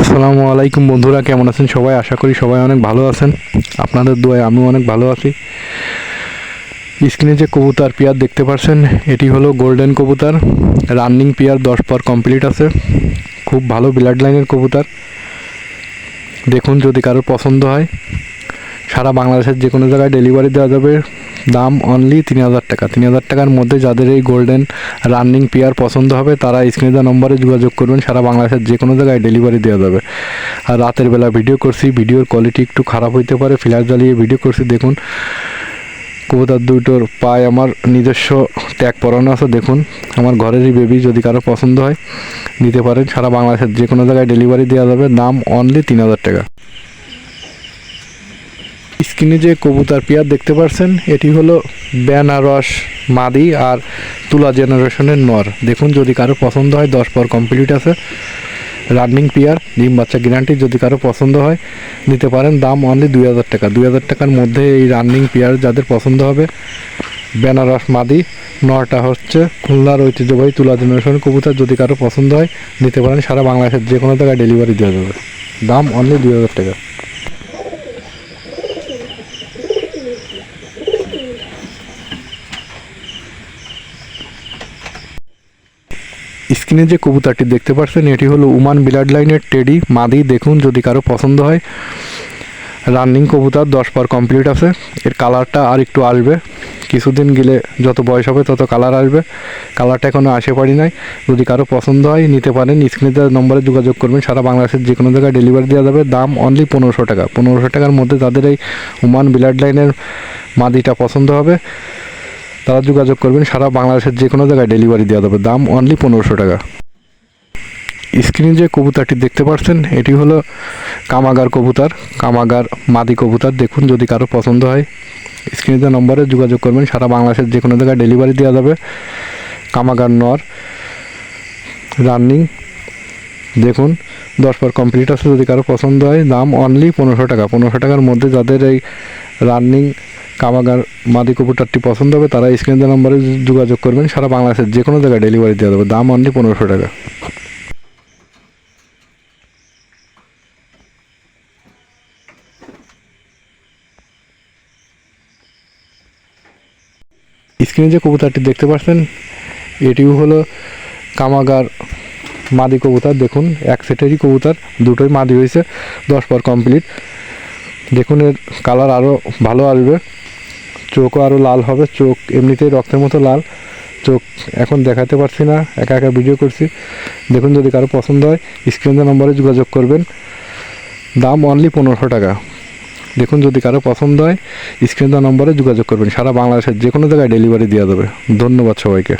আসসালামু আলাইকুম বন্ধুরা, কেমন আছেন সবাই? আশা করি সবাই অনেক ভালো আছেন। আপনাদের দোয়ায় আমিও অনেক ভালো আছি। স্ক্রিনে যে কবুতর পেয়ার দেখতে পাচ্ছেন, এটি হলো গোল্ডেন কবুতর। রানিং পেয়ার দশ পর কমপ্লিট আছে। খুব ভালো ব্লাড লাইনের কবুতর। দেখুন যদি কারোর পছন্দ হয়। সারা বাংলাদেশের যে কোনো জায়গায় ডেলিভারি দেওয়া যাবে। দাম অনলি তিন হাজার টাকা। তিন হাজার টাকার মধ্যে যাদের এই গোল্ডেন রানিং পেয়ার পছন্দ হবে, তারা স্ক্রিনে দেওয়া নম্বরে যোগাযোগ করবেন, সারা বাংলাদেশের যে কোনো জায়গায় ডেলিভারি দেওয়া যাবে। আর রাতের বেলা ভিডিও করছি ভিডিওর কোয়ালিটি একটু খারাপ হইতে পারে ফ্ল্যাশ জ্বালিয়ে ভিডিও করছি, দেখুন। কবুতর দুটোর পায়ে আমার নিজস্ব ট্যাগ পরানো আছে, দেখুন। আমার ঘরেরই বেবি যদি কারও পছন্দ হয়, নিতে পারেন। সারা বাংলাদেশের যে কোনো জায়গায় ডেলিভারি দেওয়া যাবে, দাম অনলি তিন হাজার টাকা। স্ক্রিনে যে কবুতার পেয়ার দেখতে পাচ্ছেন এটি হলো বেনারস মাদি আর তুলা জেনারেশনের নর। দেখুন, যদি কারও পছন্দ হয়, দশ পর কমপ্লিট আছে। রানিং পেয়ার, ডিম বাচ্চা গ্যারান্টি যদি কারও পছন্দ হয়, নিতে পারেন। দাম অনলি দুই হাজার টাকা। দুই হাজার টাকার মধ্যে এই রানিং পেয়ার যাদের পছন্দ হবে, বেনারস মাদি নটা হচ্ছে খুলনার ঐতিহ্যবাহী তুলা জেনারেশন কবুতর। যদি কারও পছন্দ হয়, নিতে পারেন। সারা বাংলাদেশের যে কোনো জায়গায় ডেলিভারি দেওয়া যাবে। দাম অনলি দুই হাজার টাকা। স্ক্রিনে যে কবুতরটি দেখতে পাচ্ছেন, এটি হলো উমান ব্লাড লাইনের টেডি। মাদি, দেখুন যদি কারও পছন্দ হয়। রানিং কবুতর, দশ পর কমপ্লিট আছে। এর কালারটা আর একটু আসবে। কিছুদিন গেলে যত বয়স হবে, তত কালার আসবে। কালারটা এখনও আসে পারি নাই। যদি কারও পছন্দ হয়, নিতে পারেন। স্ক্রিনে দেওয়া নম্বরে যোগাযোগ করবেন। সারা বাংলাদেশের যে কোনো জায়গায় ডেলিভারি দেওয়া যাবে। দাম অনলি পনেরোশো টাকা। পনেরোশো টাকার মধ্যে তাদের এই উমান ব্লাড লাইনের মাদিটা পছন্দ হবে। তারা যোগাযোগ করবেন, সারা বাংলাদেশের যে কোনো জায়গায় ডেলিভারি দেওয়া যাবে। দাম অনলি পনেরোশো টাকা। স্ক্রিনে যে কবুতরটি দেখতে পাচ্ছেন, এটি হলো কামাগার কবুতর, কামাগার মাদি কবুতর। দেখুন, যদি কারও পছন্দ হয় স্ক্রিনে যে নম্বরে যোগাযোগ করবেন, সারা বাংলাদেশের যে কোনো জায়গায় ডেলিভারি দেওয়া যাবে। কামাগার নর রানিং দেখুন, দশ পর কমপ্লিট আছে, যদি কারও পছন্দ হয়, দাম অনলি পনেরোশো টাকা। পনেরোশো টাকার মধ্যে যাদের এই রানিং কামাগার, মাদি কবুতরটি পছন্দ হবে, তারা স্ক্রিনে নম্বরে যোগাযোগ করবেন, সারা বাংলাদেশের যে কোনো জায়গায় ডেলিভারি দেওয়া যাবে দাম অনলি পনেরোশো টাকা। স্ক্রিনে যে কবুতরটি দেখতে পাচ্ছেন, এটিও হলো কামাগার মাদি কবুতর, দেখুন, এক সেটেরই কবুতর, দুটোই মাদি হয়েছে, দশ পর কমপ্লিট দেখুন, এর কালার আরও ভালো আসবে চোখও আরও লাল হবে, চোখ এমনিতেই রক্তের মতো লাল, চোখ এখন দেখাতে পারছি না, একা একা ভিডিও করছি। দেখুন, যদি কারও পছন্দ হয় স্ক্রিনের নম্বরে যোগাযোগ করবেন। দাম অনলি পনেরোশো টাকা। দেখুন, যদি কারও পছন্দ হয় স্ক্রিন নম্বরে যোগাযোগ করবেন, সারা বাংলাদেশের যে কোনো জায়গায় ডেলিভারি দেওয়া যাবে। ধন্যবাদ সবাইকে।